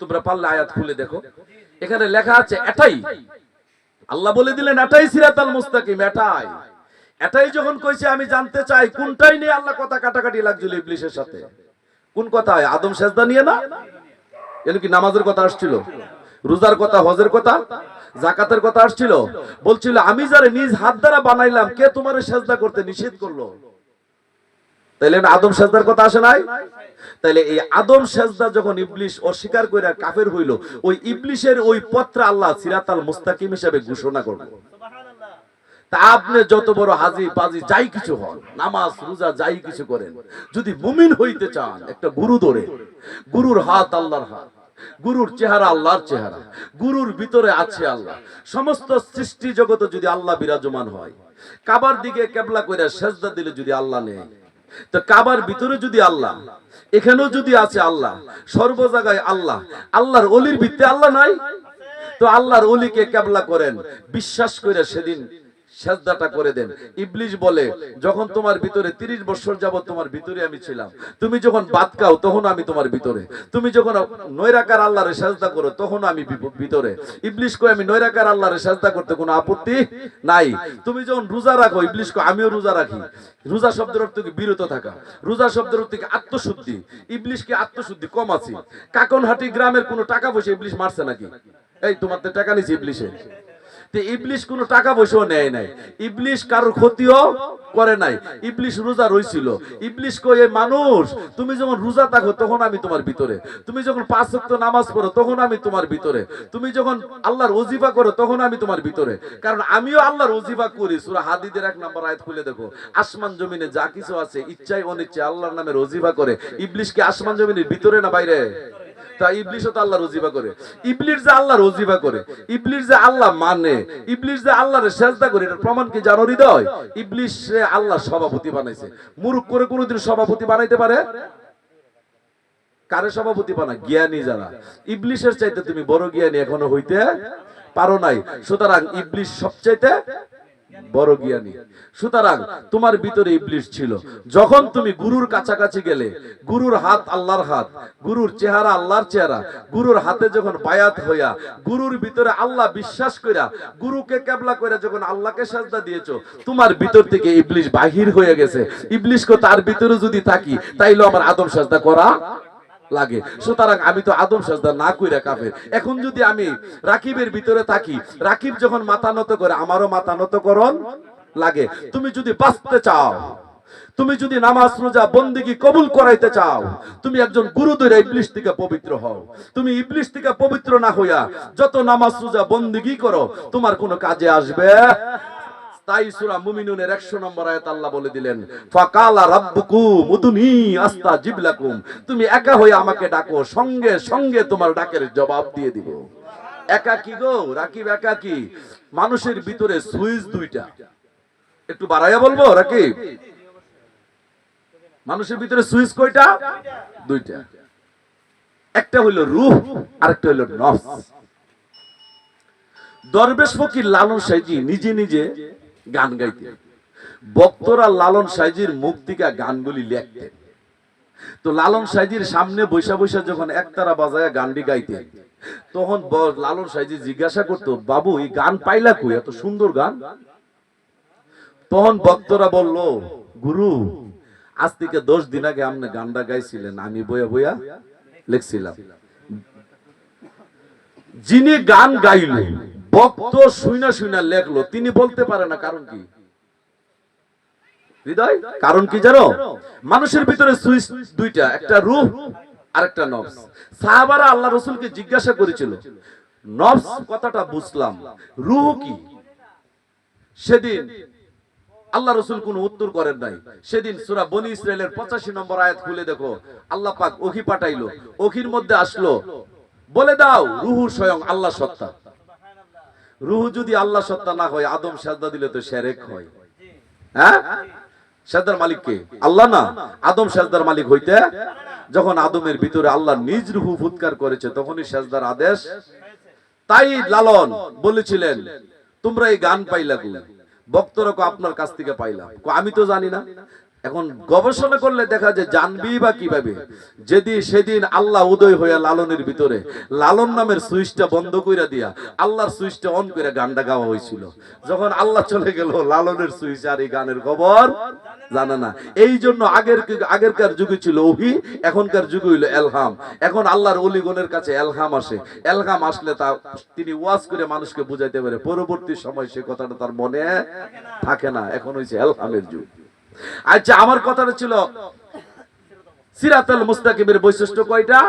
তোমরা পারলে আয়াত খুলে দেখো। এখানে লেখা আছে, এটাই। আল্লাহ বলে দিলেন, এটাই সিরাতাল মুস্তাকিম, এটাই। এটাই যখন কইছে, আমি জানতে চাই কোনটাই নিয়ে আল্লাহ কথা কাটাকাটি লাগছিল ইবলিশের সাথে। কোন কথা? আদম সেজদা নিয়ে না? এগুলো কি নামাজের কথা আসছিল? রোজার কথা, হজের কথা? জাকাতের কথা আসছিল? বলছিল, আমি যারা নিজ হাত দ্বারা বানাইলাম, কে তোমার সেজদা করতে নিষেধ করল? তাইলে আদম সেজদার কথা আসে নাই? তাইলে এই আদম সেজদা যখন ইবলিশ অস্বীকার করে কাফের হইল, ওই ইবলিশের ওই পত্র আল্লাহ সিরাতাল মুস্তাকিম হিসেবে ঘোষণা করল। তা আপনি যত বড় হাজি যাই কিছু হন, নামাজ, রোজা, যাই কিছু করেন, যদি মুমিন হইতে চান, একটা গুরু ধরে, গুরুর হাত আল্লাহর হাত, গুরুর চেহারা আল্লাহর চেহারা, গুরুর ভিতরে আছে আল্লাহ, সমস্ত সৃষ্টি জগতে যদি আল্লাহ বিরাজমান হয়, কাবার দিকে কেবলা করে সেজদা দিলে যদি আল্লাহ নেই তো কাবার ভিতরে যদি আল্লাহ, এখানেও যদি আছে আল্লাহ, সর্ব জায়গায় আল্লাহ, আল্লাহর অলির ভিত্তি আল্লাহ নাই? তো আল্লাহর অলিকে কেবলা করেন, বিশ্বাস করে সেদিন সেজদাটা করে দেন। ইবলিশ বলে, যখন তোমার ভিতরে 30 বছর যাবত তোমার ভিতরে আমি ছিলাম, তুমি যখন বাদ খাও তখন আমি তোমার ভিতরে। তুমি যখন নৈরাকার আল্লাহরে সেজদা করো তখন আমি ভিতরে। ইবলিশ কয়, আমি নৈরাকার আল্লাহরে সেজদা করতে কোনো আপত্তি নাই। তুমি যখন রোজা রাখো, ইবলিশ কয়, আমিও রোজা রাখি। রোজা শব্দের অর্থ কি? বিরত থাকা। রোজা শব্দের অর্থ কি? আত্মশুদ্ধি। ইবলিশ কি আত্মশুদ্ধি? কম আছে। কাকনহাটি গ্রামের কোনো টাকা পয়সা ইবলিশ মারছে নাকি? এই তোমার তো টাকা নিছে ইবলিশে। তে ইবলিশ কোনো টাকা পয়সাও নেয় নাই। ইবলিশ কারোর ক্ষতিও করে নাই। ইবলিশ রোজা রইছিল। ইবলিশ কয়ে মানুষ, তুমি যখন রোজা থাকো তখন আমি তোমার ভিতরে। তুমি যখন নামাজ পড়ো তখন আমি তোমার ভিতরে। তুমি যখন আল্লাহর ওজিফা করো তখন আমি তোমার ভিতরে। কারণ আমিও আল্লাহর ওজিফা করি। সূরা হাদিদের এক নম্বর আয়াত খুলে দেখো। আসমান জমিনে যা কিছু আছে, ইচ্ছায় অনিচ্ছায় আল্লাহর নামে ওজিফা করে। ইবলিশ কি আসমান জমিনের ভিতরে না বাইরে? তা ইবলিশও তো আল্লাহর ওজিফা করে। ইবলিশ যে আল্লাহর ওজিফা করে ইবলিশ যে আল্লাহ মানে ইবলিশ যে আল্লাহর করে, এটার প্রমাণ কি জানো হৃদয়? ইবলিশ আল্লাহ সভাপতি বানাইছে। মুরুখ করে কোনোদিন সভাপতি বানাইতে পারে? কারে সভাপতি বানা? জ্ঞানী যারা। ইবলিশের চাইতে তুমি বড় জ্ঞানী এখনও হইতে পারো নাই। সুতরাং ইবলিশ সবচাইতে বড় জ্ঞানী। সুতরাং তোমার ভিতরে ইবলিশ ছিল। যখন তুমি গুরুর কাছাকাছি গেলে, গুরুর হাত আল্লাহর হাত, গুরুর চেহারা আল্লাহর চেহারা, গুরুর হাতে যখন বায়াত হইয়া, গুরুর ভিতরে আল্লাহ বিশ্বাস কইরা, গুরুকে কেবলা করে যখন আল্লাহকে সাজদা দিয়েছ, তোমার ভিতর থেকে ইবলিশ বাহির হয়ে গেছে। ইবলিশকে তার ভিতরে যদি থাকি, তাইলে আমার আদম সাজদা করা লাগে। সুতরাং আমি তো আদম সাজদা না কইরা কাফের। এখন যদি আমি রাকিবের ভিতরে থাকি, রাকিব যখন মাথা নত করে, আমারও মাথা নত করন লাগে। তুমি যদি বাঁচতে চাও, তুমি যদি নামাজ, রোজা, বন্দিগি কবুল করাইতে চাও, তুমি একজন গুরু ধরে ইবলিশ থেকে পবিত্র হও। তুমি ইবলিশ থেকে পবিত্র না হইয়া যত নামাজ, রোজা, বন্দিগি করো, তোমার কোনো কাজে আসবে তাই সূরা মুমিনুনের 100 নম্বর আয়াত আল্লাহ বলে দিলেন, ফাকালা রাব্বুকুম উদুনি আস্তাজিব লাকুম তুমি একা হয়ে আমাকে ডাকো, সঙ্গে সঙ্গে তোমার ডাকের জবাব দিয়ে দিব। একা কি গো? রাকিব একা কি? মানুষের ভিতরে সুইচ দুইটা। একটু বাড়াইয়া বলব, রাকিব? মানুষের ভিতরে সুইচ কয়টা? দুইটা। একটা হইল রূহ, আরেকটা হইল নফস। দরবেশ ফকির লালন সাইজি নিজে নিজে গান গাইতেন। বক্তরা লালন সাইজির মুখ থেকে গানগুলি লেখতেন। তো লালন সাইজির সামনে বৈশা বৈশা যখন একতারা বাজায় গানটি গাইতেন, তখন লালন সাইজি জিজ্ঞাসা করতো, বাবু, এই গান পাইলা কই? এত সুন্দর গান? তখন বক্তরা বলল, গুরু, আজ থেকে দশ দিন আগে আপনি গানটা গাইছিলেন, আমি বইয়া বইয়া লিখছিলাম। যিনি গান গাইল ভক্ত শুইনা শুইনা লেখলো। তিনি বলতে পারে না কারণ কি? হৃদয়? কারণ কি জানো? মানুষের ভিতরে সুইচ দুইটা, একটা রূহ আর একটা নফস। সাহাবারা আল্লাহ রসুলকে জিজ্ঞাসা করেছিল, নফস কথাটা বুঝলাম, রূহ কি? সেদিন আল্লাহ রসুল কোন উত্তর করেন নাই। সেদিন সুরা বনি ইসরায়েলের পঁচাশি নম্বর আয়াত খুলে দেখো আল্লাহ পাক ওখি পাঠাইলো ওখির মধ্যে আসলো, বলে দাও, রুহু স্বয়ং আল্লাহ সত্তা। রুহু যদি আল্লাহ সত্তা না হয়, আদম সাজদা দিলে তো শেরেক হয়। হ্যাঁ? সাজদার মালিক কে? আল্লাহ না। আদম সাজদার মালিক হইতে যখন আদমের ভিতরে আল্লাহ নিজ রুহু ফুৎকার করেছে, তখনই সাজদার আদেশ তাই লালন বলেছিলেন, তোমরা এই গান পাইলা বক্তরা আপনার কাছ থেকে পাইলাম। আমি তো জানি না। এখন গবেষণা করলে দেখা যায় জানবি বা কীভাবে? যেদিন সেদিন আল্লাহ উদয় হইয়া লালনের ভিতরে, লালন নামের সুইচটা বন্ধ কইরা দিয়া আল্লাহর সুইচটা অন করে গানটা গাওয়া হয়েছিল যখন আল্লাহ চলে গেল লালনের সুইচ আর এই গানের খবর জানে না। এই জন্য আগের আগেরকার যুগে ছিল ওহি, এখনকার যুগে হইল এলহাম। এখন আল্লাহর অলিগণের কাছে এলহাম আসে। এলহাম আসলে তা তিনি ওয়াজ করে মানুষকে বুঝাইতে পারে। পরবর্তী সময় সে কথাটা তার মনে থাকে না। এখন হয়েছে এলহামের যুগ। আচ্ছা আমার কথাটা ছিল, সিরাতাল মুস্তাকিমের বৈশিষ্ট্য কয়টা?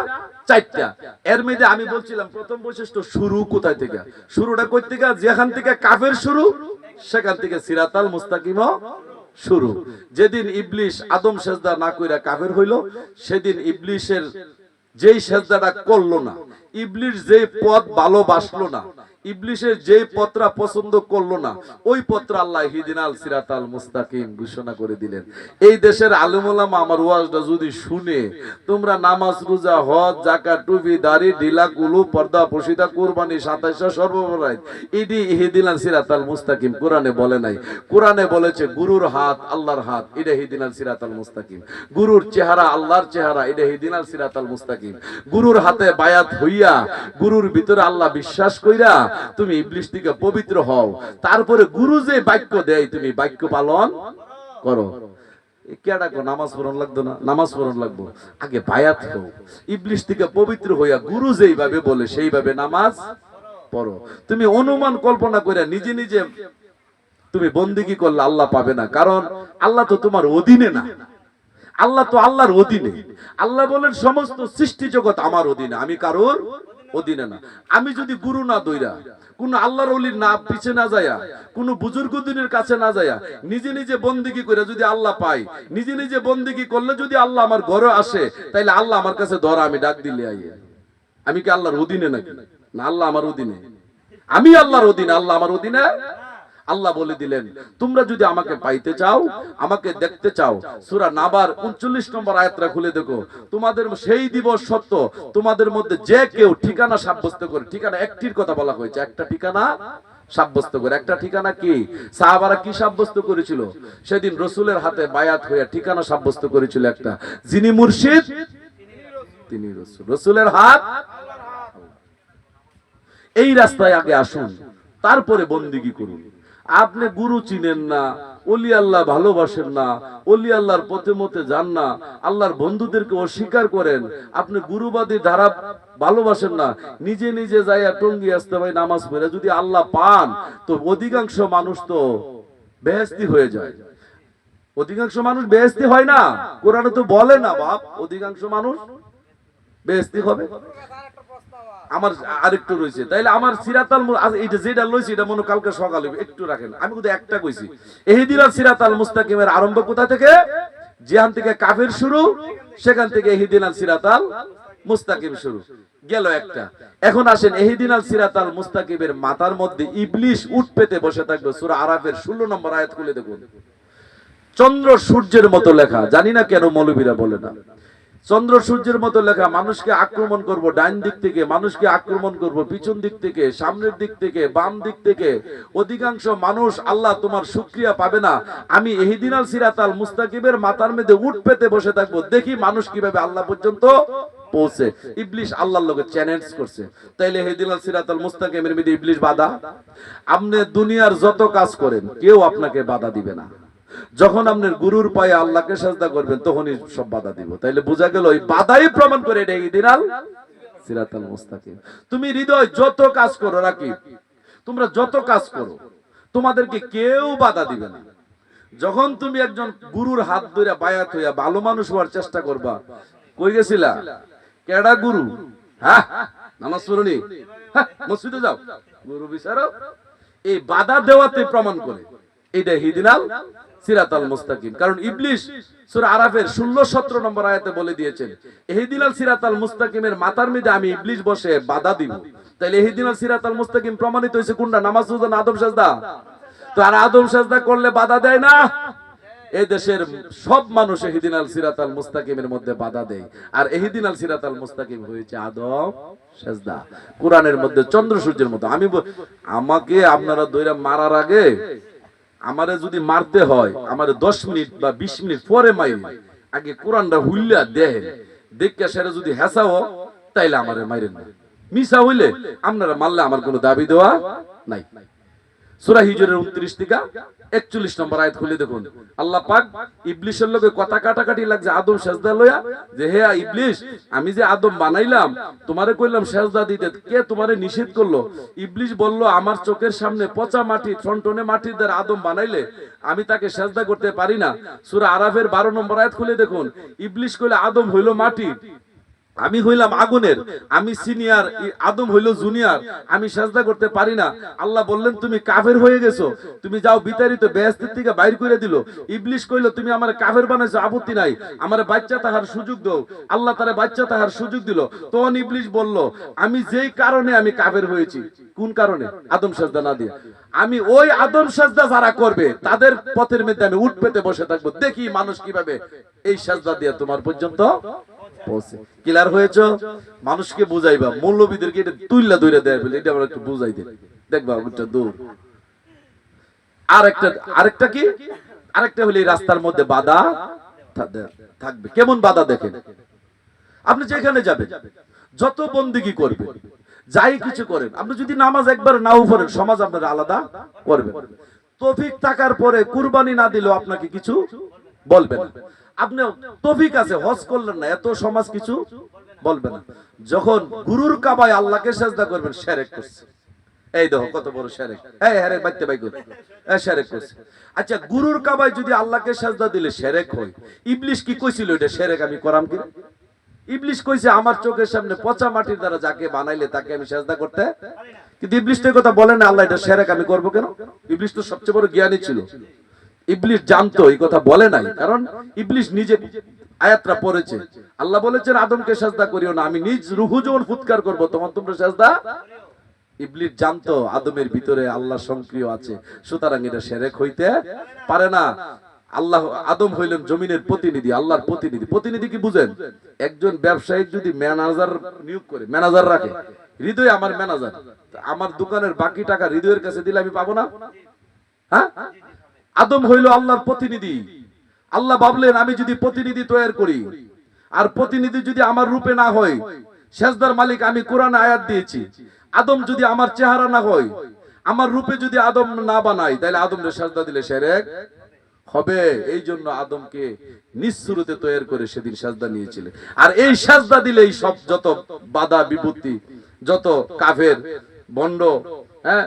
চারটা। এর মধ্যে আমি বলছিলাম, প্রথম বৈশিষ্ট্য শুরু কোথায় থেকে? শুরুটা কই থেকে? যেখান থেকে কাফের শুরু, সেখান থেকে সিরাতাল মুস্তাকিমও শুরু। যেদিন ইবলিশ আদম সেজদা না কইরা কাফের হইল, সেদিন ইবলিশের যেই সেজদাটা করল না, ইবলিশ যে পথ ভালোবাসলো না ইবলিশের যে পত্রা পছন্দ করল না, ওই পত্র আল্লাহ হিদিনাল সিরাতাল মুস্তাকিম ঘোষণা করে দিলেন। এই দেশের আলমুলামা আমার ওয়াজটা যদি শুনে, তোমরা নামাজ, রোজা, হজ জাকাত টুপি, দাড়ি, ঢিলা, কুলু, পর্দা, পশিদা, কুরবানি সাতাইশা সর্বপরাই ইডি হিদিনাল সিরাতাল মুস্তাকিম কোরআনে বলে নাই। কোরআনে বলেছে, গুরুর হাত আল্লাহর হাত, এটা হিদিনাল সিরাতাল মুস্তাকিম। গুরুর চেহারা আল্লাহর চেহারা, এটা হিদিনাল সিরাতাল মুস্তাকিম। গুরুর হাতে বায়াত হইয়া, গুরুর ভিতরে আল্লাহ বিশ্বাস কইরা তুমি ইবলিশ থেকে পবিত্র হও। তারপরে গুরু যে বাক্য দেয়, তুমি বাক্য পালন করো। বলে, সেইভাবে নামাজ পড়ো। তুমি অনুমান কল্পনা নিজে নিজে তুমি করলে আল্লাহ পাবে না। কারণ আল্লাহ তো তোমার অধীনে না। আল্লাহ তো আল্লাহর অধীনে। আল্লাহ বলেন, সমস্ত সৃষ্টি জগৎ আমার অধীনে। আমি কারোর অধীনে না। আমি যদি গুরু না দইরা, কোন আল্লাহর অলির না পিছে না যায়া, কোন বুজুর্গ দিনের কাছে না যায়া, নিজে নিজে বন্দিগি করে যদি আল্লাহ পাই, নিজে নিজে বন্দিগি করলে যদি আল্লাহ আমার ঘরে আসে, তাইলে আল্লাহ আমার কাছে ধরা আমি ডাক দিলে আইয়ে। আমি কি আল্লাহর অধীনে নাকি? না, আল্লাহ আমার অধীনে। আমি আল্লাহর অধীনে, আল্লাহ আমার অধীনে? আল্লাহ বলে দিলেন, তোমরা যদি আমাকে পাইতে চাও, আমাকে দেখতে চাও। সূরা নাবার 39 নম্বর আয়াতটা খুলে দেখো। তোমাদের সেই দিবস সত্য, তোমাদের মধ্যে যে কেউ ঠিকানা সাব্যস্ত করে, ঠিকানা একটির কথা বলা হয়েছে, একটা ঠিকানা সাব্যস্ত করে। একটা ঠিকানা কি? সাহাবারা কি সাব্যস্ত করেছিল? সেদিন রসুলের হাতে বায়াত হয়ে ঠিকানা সাব্যস্ত করেছিল একটা। যিনি মুর্শিদ, তিনি রসুল। রসুলের হাত। এই রাস্তায় আগে আসুন, তারপরে বন্দিগি করুন। আপনি গুরু চিনেন না, অলি আল্লাহ ভালোবাসেন না, অলি আল্লাহর পথে মতে যান না, আল্লাহর বন্ধুদেরকে অস্বীকার করেন, আপনি গুরুবাদী ধারা ভালোবাসেন না, নিজে নিজে যাইয়া টঙ্গি আসতে ভাই নামাজ পড়ে, যদি আল্লাহ পান, তো অধিকাংশ মানুষ তো বেহেস্তি হয়ে যায়। অধিকাংশ মানুষ বেহেস্তি হয় না, কোরআনে তো বলে না, বাপ, অধিকাংশ মানুষ বেহেস্তি হবে। আমার আরেকটু রয়েছে। তাইলে আমার সিরাতাল এইটা যেটা লইছি, এটা মনে কালকে সকালে একটু রাখেন। আমি কিন্তু একটা কইছি। এহিদিনাল সিরাতাল মুস্তাকিমের আরম্ভ কোথা থেকে? যেখান থেকে কাফের শুরু, সেখান থেকে এহিদিনাল সিরাতাল মুস্তাকিম শুরু। গেল একটা। এখন আসেন এহিদিনাল সিরাতাল মুস্তাকিমের মাথার মধ্যে ইবলিশ উঠ পেতে বসে থাকবে। সূরা আরাফের 16 নম্বর আয়াত খুলে দেখুন। চন্দ্র সূর্যের মতো লেখা। জানি না কেন মৌলবীরা বলে না। চন্দ্র সূর্যের মতো লেখা, মানুষকে আক্রমণ করব ডাইন দিক থেকে, মানুষকে আক্রমণ করব, পিছন দিক থেকে, সামনের দিক থেকে, বাম দিক থেকে। অধিকাংশ মানুষ আল্লাহ তোমার শুক্রিয়া পাবে না। আমি এহিদিনাল সিরাতাল মুস্তাকিবের মাথার মধ্যে উঠ পেতে বসে থাকব। দেখি মানুষ কীভাবে আল্লাহ পর্যন্ত পৌঁছে। ইবলিশ আল্লাহর লোকে চ্যালেঞ্জ করছে। তাইলে এহিদিনাল সিরাতাল মুস্তাকিমের মধ্যে ইবলিশ বাধা? আপনি দুনিয়ার যত কাজ করেন, কেউ আপনাকে বাধা দিবে না। যখন আপনার গুরুর পায়ে আল্লাহকে সাজদা করবেন, তখনই সব বাধা দিব। তাইলে বোঝা গেল ওই বাধাই প্রমাণ করে এটা ইদিনাল সিরাতাল মুস্তাকিম। তুমি হৃদয় যত কাজ করো রাখি তোমরা যত কাজ করো, তোমাদেরকে কেউ বাধা দিবে না। যখন তুমি একজন গুরুর হাত ধরে বায়াত হইয়া ভালো মানুষ হওয়ার চেষ্টা করবা, কই গেছিলা? কেডা গুরু? হ্যাঁ নামাজ পড়নি? মসজিদে যাও। গুরু বিচারো এই বাধা দেওয়াতে প্রমাণ করে, এটা হিদিনাল সিরাতাল মুস্তাকিম। কারণ ইবলিশ সূরা আরাফের 16 17 নম্বর আয়াতে বলে দিয়েছেন, এহিদিনাল সিরাতাল মুস্তাকিমের মাথার মধ্যে আমি ইবলিশ বসে বাধা দিব। তাইলে এহিদিনাল সিরাতাল মুস্তাকিম প্রমাণিত হইছে কোনটা? নামাজ, রোজা আদম সাজদা? তো আর আদম সাজদা করলে বাধা দেয় না? এই দেশের সব মানুষ এহিদিন সিরাতাল মুস্তাকিমের মধ্যে বাধা দেয়। আর এহিদিন সিরাতাল মুস্তাকিম হয়েছে আদম সেজদা। কোরআনের মধ্যে চন্দ্র সূর্যের মতো। আমি আমাকে আপনারা দইরা মারার আগে আমারে যদি মারতে হয়, আমারে দশ মিনিট বা বিশ মিনিট পরে মাই আগে কোরআনটা হুল্লা দেহেন দেখে সেটা যদি হেসাও তাইলে আমারে মাইরেন না। মিশা হইলে আপনারা মারলে আমার কোনো দাবি দেওয়া নাই। সূরা হিজরের 29 থেকে 41 নম্বর আয়াত খুলে দেখুন। আল্লাহ পাক ইবলিসের লগে কথা কাটাকাটি লাগছে, আদম সেজদা লয়া যে হে ইবলিস আমি যে আদম বানাইলাম, তোমারে কইলাম সেজদা দিতে, কে তোমারে নিষেধ করল? ইবলিশ বলল, আমার চোখের সামনে পচা মাটি, টনটনে মাটির দ্বারা আদম বানাইলে, আমি তাকে সেজদা করতে পারি না। সুরা আরাফের 12 নম্বর আয়াত খুলে দেখুন। ইবলিশ কইলে, আদম হইল মাটি আমি হইলাম আগুনের, আমি সিনিয়র আদম হইল জুনিয়র আমি সাজদা করতে পারি না। আল্লাহ বললেন, তুমি কাফের হয়ে গেছো। তুমি যাও বিতাড়িত বেহেস্তের থেকে বাইর করে দিল। ইবলিশ কইলো, তুমি আমার কাফের বানাইছো, আপত্তি নাই। আমার বাচ্চা তাহার সুযোগ দাও। আল্লাহ তারে বাচ্চা তাহার সুযোগ দিল। তখন ইবলিশ বলল, আমি যেই কারণে আমি কাফের হয়েছি, কোন কারণে? আদম সাজদা না দিয়ে। আমি ওই আদম সাজদা যারা করবে, তাদের পথের মধ্যে আমি উঠ পেতে বসে থাকব। দেখি মানুষ কীভাবে এই সাজদা দিয়ে তোমার পর্যন্ত মানুষকে বুঝাইবা, মৌলবীদেরকে এটা তুইলা দেয় এটা আমরা একটু বুঝাই দেখবা দূর। আরেকটা কি? আরেকটা হলে রাস্তার মধ্যে বাধা থাকবে। কেমন বাধা দেখেন? আপনি যেখানে যাবেন, যত বন্দিগি করবেন যাই কিছু করেন, আপনি যদি নামাজ একবার নাও পড়েন, সমাজ আপনার আলাদা করবে। তফিক থাকার পরে কুরবানি না দিলেও আপনাকে কিছু বলবেন। আপনি তফিক আছে, হজ করলেন না, এত সমাজ কিছু বলবে না। যখন গুরুর কাবায় আল্লাহকে সেজদা করবেন শেরেক করছে। এই দেখো কত বড় শেরেক এই হ্যারে বাচ্চা ভাই এই শেরেক করছে। আচ্ছা গুরুর কাবায় যদি আল্লাহকে সাজদা দিলে শেরেক হয়, ইবলিশ কি কইছিল এটা শেরেক আমি করাম কি? ইবলিশ কইছে, আমার চোখের সামনে পচা মাটির দ্বারা যাকে বানাইলে তাকে আমি সেজদা করতে কিন্তু ইবলিশ তো কথা বলে না, আল্লাহ, এটা শেরেক আমি করব কেন? ইবলিশ তো সবচেয়ে বড় জ্ঞানী ছিল। ইবলিশ জানতো, এই কথা বলে নাই। কারণ ইবলিশ নিজে আয়াতটা পড়েছে। আল্লাহ বলেছেন, আদমকে সাজদা করিও না, আমি নিজ রুহু যখন ফুৎকার করব তোমার তোমরা সাজদা ইবলিশ জানতো, আদমের ভিতরে আল্লাহ সক্রিয় আছে। সুতরাং এটা সেরেক হইতে পারে না। আল্লাহ, আদম হইলেন জমিনের প্রতিনিধি, আল্লাহর প্রতিনিধি। প্রতিনিধি কি বুঝেন? একজন ব্যবসায়ী যদি ম্যানেজার নিয়োগ করে, ম্যানেজার রাখে, হৃদয় আমার ম্যানেজার আমার দোকানের বাকি টাকা হৃদয়ের কাছে দিলে আমি পাবো না? হ্যাঁ? আদম হইল আল্লাহর প্রতিনিধি। আল্লাহ ভাবলেন, আমি যদি প্রতিনিধি তৈরি করি, আর প্রতিনিধি যদি আমার রূপে না হয়, সেজদার মালিক আমি কোরআন আয়াত দিয়েছি। আদম যদি আমার চেহারা না হয়, আমার রূপে যদি আদম না বানাই তাহলে আদমরে সেজদা দিলে সেরেক হবে। এই জন্য আদমকে নিঃসুরতে তৈরি করে সেদিন সাজদা নিয়েছিলেন। আর এই সাজদা দিলেই সব যত বাধা, বিপত্তি, যত কাফের, বন্ড হ্যাঁ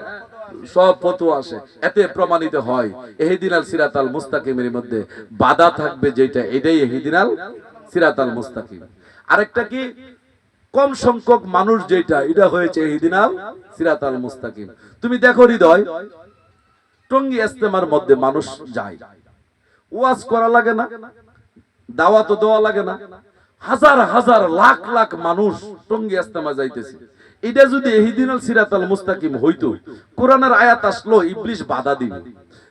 সব ফতোয়া আসে। এতে প্রমাণিত হয়, এহিদিনাল সিরাতাল মুস্তাকিমের মধ্যে বাধা থাকবে যেটা এটাই এহিদিনাল সিরাতাল মুস্তাকিম। আরেকটা কি? কম সংখ্যক মানুষ যেটা, এটা হয়েছে এহিদিনাল সিরাতাল মুস্তাকিম। তুমি দেখো হৃদয়, টঙ্গি ইস্তেমার মধ্যে মানুষ যায়। ওয়াজ করা লাগে না, দাওয়াত দেওয়া লাগে না। হাজার হাজার, লাখ লাখ মানুষ টঙ্গি ইস্তেমা যাইতেছে। এটা যদি এহিদিনাল সিরাতাল মুস্তাকিম হইতো, কোরআনের আয়াত আসলো, ইবলিশ বাধা দিবে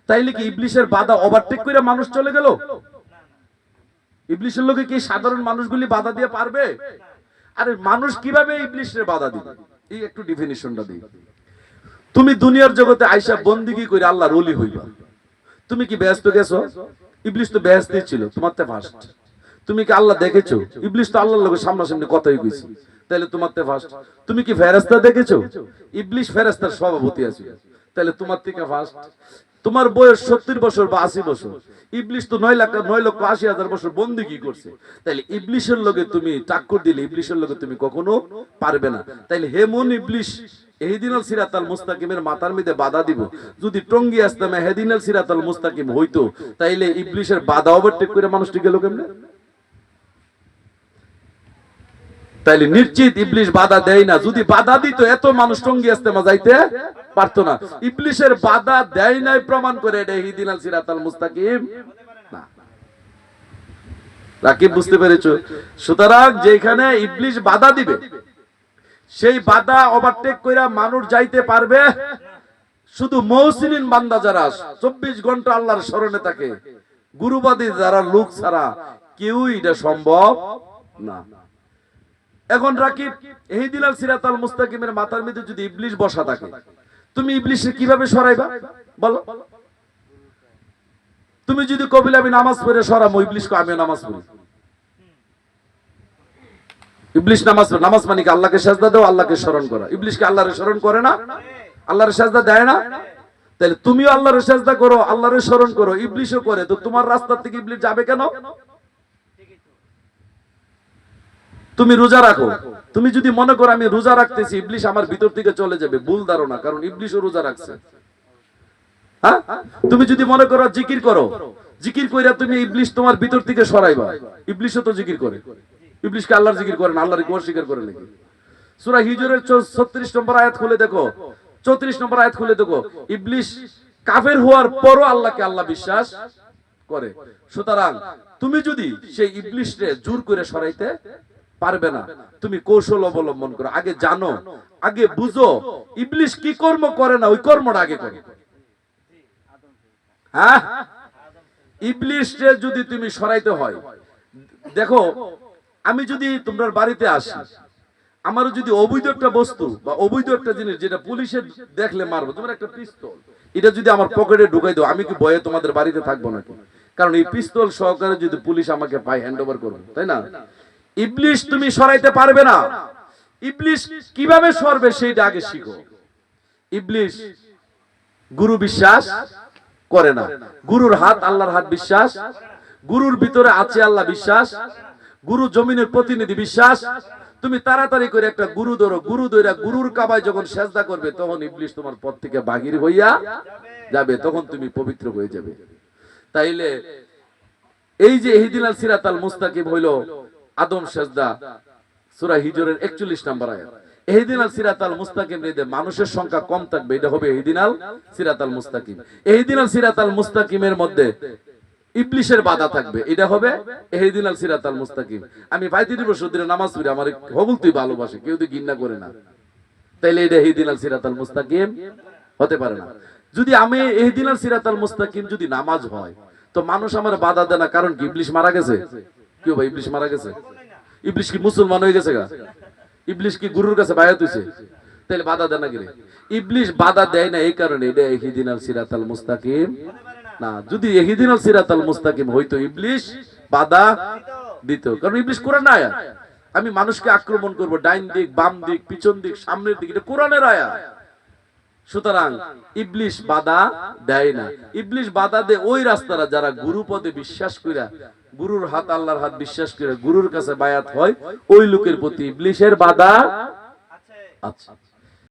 তাইলে কি ইবলিশের বাধা ওভারটেক করে মানুষ চলে গেল? ইবলিশের লোকে কি সাধারণ মানুষগুলি বাধা দিয়ে পারবে? আরে মানুষ কীভাবে ইবলিশের বাধা দিবে? এই একটু ডেফিনিশনটা দিই। তুমি দুনিয়ার জগতে আইসা বন্দিগি করে আল্লাহর ওলি হইবা। তুমি কি ব্যস্ত গেছো? ইবলিশ তো ব্যস্ত ছিল, তোমার তে ফার্স্ট তুমি কি আল্লাহ দেখেছ? ইবলিশ তো আল্লাহর লোকের সামনাসামনি কথাই কইছি। তাহলে তোমার তে ফার্স্ট তুমি কি ফেরেস্তা দেখেছ? ইবলিশ ফেরেস্তার সভাপতি আছে। তাহলে তোমার থেকে ফার্স্ট তোমার বয়স সত্তর বছর বা আশি বছর। ইবলিশ তো নয় লাখ, নয় লক্ষ আশি হাজার বছর বন্দি কি করছে? তাইলে ইবলিশের লগে তুমি টাক্কর দিলে, ইবলিশের লগে তুমি কখনো পারবে না। তাইলে হেমন ইবলিশ, এহিদিনাল সিরাতাল মুস্তাকিমের মাথার বাধা দিব। যদি টঙ্গি আসতাম হেদিনাল সিরাতাল মুস্তাকিম হইতো, তাইলে ইবলিশের বাধা ওভারটেক করে মানুষটি গেল কেমনে তাইলে নিশ্চিত ইবলিশ বাধা দেয় না। যদি বাধা দিত, এত মানুষ টঙ্গি ইস্তেমা যাইতে পারতো না। ইবলিশের বাধা দেয় নাই প্রমাণ করে এটা সিরাতাল মুস্তাকিম। না। রাকিব বুঝতে পেরেছ? সুতরাং যেখানে ইবলিশ বাধা দিবে, সেই বাধা ওভারটেক কইরা মানুষ যাইতে পারবে শুধু মৌসিলিন বান্দা যারা চব্বিশ ঘণ্টা আল্লাহর স্মরণে থাকে। গুরুবাদী যারা লোক ছাড়া কেউই এটা সম্ভব না। এখন রাকিব এহিদিলাল সিরাতাল মুস্তাকিমের মাথার মধ্যে যদি ইবলিশ বসা থাকে, তুমি ইবলিশে কীভাবে সরাইবা? বলো। তুমি যদি কবিলে আমি নামাজ পড়ে সরামো, ইবলিশকে আমিও নামাজ পড়ি। ইবলিশ নামাজ নামাজ মানে কি? আল্লাহকে সাজদা দাও, আল্লাহকে স্মরণ করা। ইবলিশকে আল্লাহর স্মরণ করে না? আল্লাহর সাজদা দেয় না? তাহলে তুমিও আল্লাহর সাজদা করো, আল্লাহর স্মরণ করো, ইবলিশও করে। তো তোমার রাস্তা থেকে ইবলিশ যাবে কেন? তুমি রোজা রাখো। তুমি যদি মনে করো আমি রোজা রাখতেছি, ইবলিশ আমার ভিতর থেকে চলে যাবে। ভুল ধারণা, কারণ ইবলিশও রোজা রাখছে। হ্যাঁ? তুমি যদি মনে করো জিকির করো, জিকির কইরা তুমি ইবলিশ তোমার ভিতর থেকে সরাইবা। ইবলিশও তো জিকির করে। ইবলিশকে আল্লাহর জিকির করে না আল্লাহর কি অস্বীকার করে নাকি? সূরা হিজরের 36 নম্বর আয়াত খুলে দেখো। 34 নম্বর আয়াত খুলে দেখো। ইবলিশ কাফের হওয়ার পরও আল্লাহকে আল্লাহ বিশ্বাস করে। সুতরাং তুমি যদি সেই ইবলিশরে জোর করে সরাইতে পারবে না। তুমি কৌশল অবলম্বন করো। আগে জানো, আগে বুঝো, ইবলিশ কি কর্ম করে না, ওই কর্মটা আগে করে। হ্যাঁ? ইবলিশে যদি তুমি সরাইতে হয়, দেখো, আমি যদি তোমার বাড়িতে আসি, আমারও যদি অবৈধ একটা বস্তু বা অবৈধ একটা জিনিস যেটা পুলিশে দেখলে মারবো তোমার একটা পিস্তল, এটা যদি আমার পকেটে ঢুকাই দাও, আমি কি ভয়ে তোমাদের বাড়িতে থাকব নাকি? কারণ এই পিস্তল সহকারে যদি পুলিশ আমাকে পায় হ্যান্ড ওভার করবে, তাই না? ইবলিশ তুমি সরাইতে পারবে না। ইবলিশ কীভাবে সরবে সেইটা আগে শিখো। ইবলিশ গুরু বিশ্বাস করে না। গুরুর হাত আল্লাহর হাত বিশ্বাস। গুরুর ভিতরে আছে আল্লাহ বিশ্বাস। গুরু জমিনের প্রতিনিধি বিশ্বাস। তুমি তাড়াতাড়ি করে একটা গুরু ধরো। গুরু ধরে গুরুর কাবায় যখন সেজদা করবে, তখন ইবলিশ তোমার পথ থেকে বাহির হইয়া যাবে, তখন তুমি পবিত্র হয়ে যাবে। তাইলে এই যে এহিদিন আল সিরাত আল মুস্তাকিম হইল আদম সেজদা, সূরা হিজরের 41 নম্বর আয়াত। এটা হবে এহিদিন আল সিরাত আল মুস্তাকিম। ভালোবাসে, কেউ তুই করে না। তাইলে এটা এহিদিন আল সিরাত মুস্তাকিম হতে পারে না। যদি আমি এহিদিন আল সিরাত আল মুস্তাকিম যদি নামাজ হয়, তো মানুষ আমার বাধা দেয় না, কারণ কি? ইবলিশ মারা গেছে? কেউ ভাই, ইবলিশ মারা গেছে? ইবলিশ কি মুসলমান হয়ে গেছে গা? ইবলিশ কি গুরুর কাছে বায়াত হইছে? তাহলে বাধা দেয় না গেলে ইবলিশ বাধা দেয় না এই কারণে এটা এহিদিন আল সিরাত আল মুস্তাকিম। না, যদি এহিদিন আল সিরাত আল মুস্তাকিম হইতো, ইবলিশ বাধা দিত। কারণ ইবলিশ কোরআন আয়া। আমি মানুষকে আক্রমণ করব, ডাইন দিক, বাম দিক, পিছন দিক, সামনের দিক, এটা কোরআনের আয়াত সুতরাং ইবলিশ বাধা দেয় না। ইবলিশ বাধা দেয় ওই রাস্তারা যারা গুরু পদে বিশ্বাস কইরা গুরুর হাত আল্লাহর হাত বিশ্বাস করে গুরুর কাছে বায়াত হয় ওই লোকের প্রতি ইবলিশের বাধা আচ্ছা।